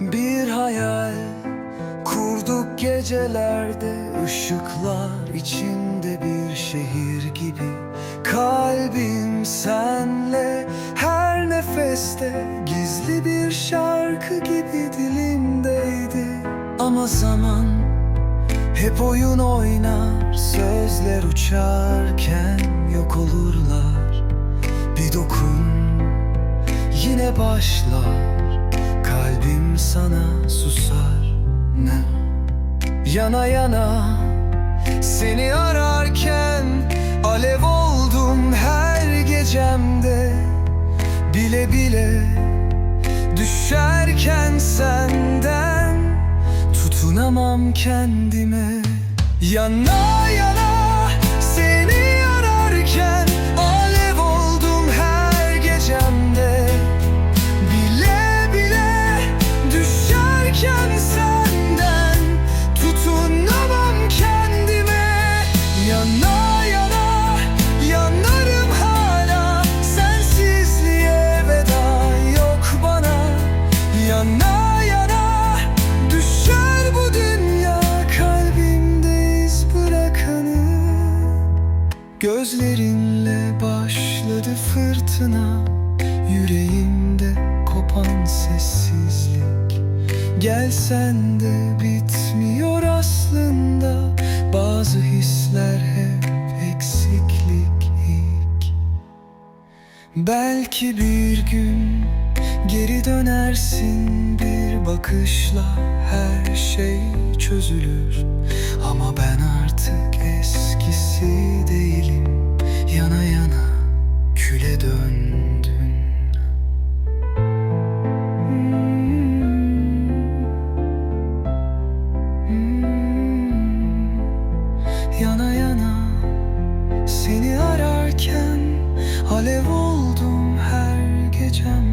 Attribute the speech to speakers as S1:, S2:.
S1: Bir hayal kurduk gecelerde ışıklar içinde bir şehir gibi. Kalbim senle her nefeste Gizli bir şarkı gibi dilimdeydi. Ama zaman hep oyun oynar Sözler uçarken yok olurlar. Bir dokun yine başlar. Kalbim sana susar ne? Yana yana seni ararken Alev oldum her gecemde Bile bile düşerken senden Tutunamam kendime Yana yana Gözlerinle başladı fırtına Yüreğimde kopan sessizlik. Gelsen de bitmiyor aslında Bazı hisler hep eksiklik Belki bir gün geri dönersin bir bakışla her şey çözülür. Ama ben artık seni ararken Alev oldum her gecemde